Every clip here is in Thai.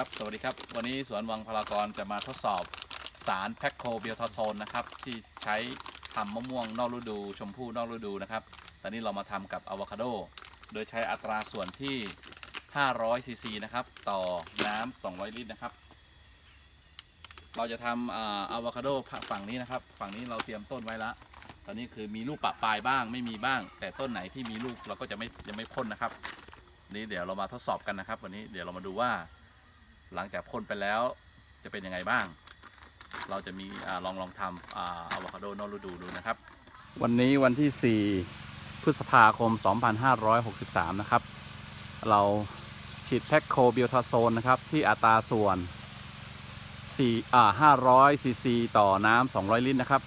ครับ สวัสดีครับ วันนี้สวนวังพลากรจะมาทดสอบสารแพคโคเบียทอโซนนะครับ ที่ใช้ทำมะม่วงนอกฤดู ชมพู่นอกฤดูนะครับ ตอนนี้เรามาทำกับอะโวคาโด โดยใช้อัตราส่วนที่ 500ซีซีนะครับ ต่อน้ำ200 ลิตรนะครับ เราจะทำอ่าอะโวคาโดฝั่งนี้นะครับ ฝั่งนี้เราเตรียมต้นไว้และตอนนี้คือมีลูกปะปลายบ้าง ไม่มีบ้าง แต่ต้นไหนที่มีลูกเราก็จะไม่ยังไม่พ่นนะครับนี่เดี๋ยวเรามาทดสอบกันนะครับ วันนี้เดี๋ยวเรามาดูว่า หลังจากพ่นไปแล้วจะเป็นยังไงบ้าง เราจะมีอลองลองทำอะโวคาโดนอกฤดูดูนะครับ วันนี้วันที่ 4 พฤษภาคม 2563 นะครับ เราฉีดแพ็คโคบิวทาโซนนะครับ ที่อัตราส่วน4อ่า500ซีซีต่อน้ำ200 ลิตรนะครับ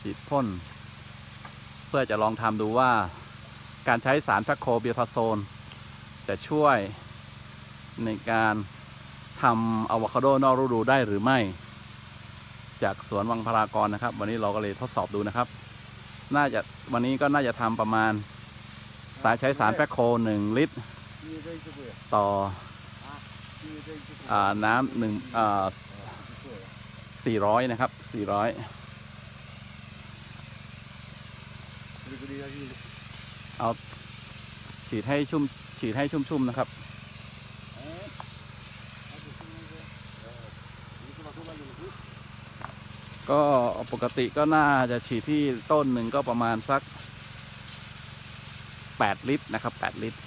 ฉีดพ่น เพื่อจะลองทำดูว่าการใช้สารแพคโคเบียทาโซน จะช่วยในการทำอะโวคาโดนอกฤดูได้หรือไม่ จากสวนวังพารากรนะครับ วันนี้เราก็เลยทดสอบดูนะครับ น่าจะวันนี้ก็น่าจะทำประมาณสายใช้สารแพคโคหนึ่งลิตร ต่ออน้ำหนึ่งสี่ร้อยนะครับสี่ร้อยเอาฉีดให้ชุ่ม ฉีดให้ชุ่มๆนะครับ ก็ปกติก็น่าจะฉีดที่ต้นหนึ่งก็ประมาณสัก 8 ลิตรนะครับ 8 ลิตร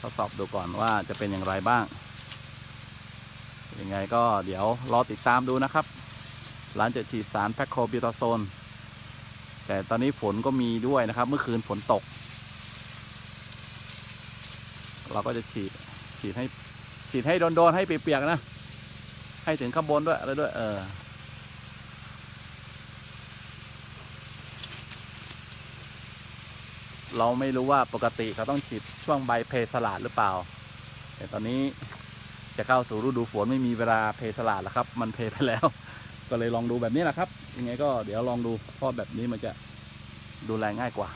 ทดสอบดูก่อนว่าจะเป็นอย่างไรบ้าง ยังไงก็เดี๋ยวรอติดตามดูนะครับ หลังจากฉีดสารแพคโคบิวตาโซนแต่ตอนนี้ฝนก็มีด้วยนะครับ เมื่อคืนฝนตก เราก็จะฉีดฉีดให้ฉีดให้โดนๆให้เปียกๆนะ ให้ถึงข้างบนด้วยอะไรด้วย เออเราไม่รู้ว่าปกติเขาต้องฉีดช่วงใบเพสลาดหรือเปล่า แต่ตอนนี้จะเข้าสู่ฤดูฝนไม่มีเวลาเพสลาดแล้วครับ มันเพไปแล้ว ก็เลยลองดูแบบนี้แหละครับ ยังไงก็เดี๋ยวลองดูเพราะแบบนี้มันจะดูแลง่ายกว่า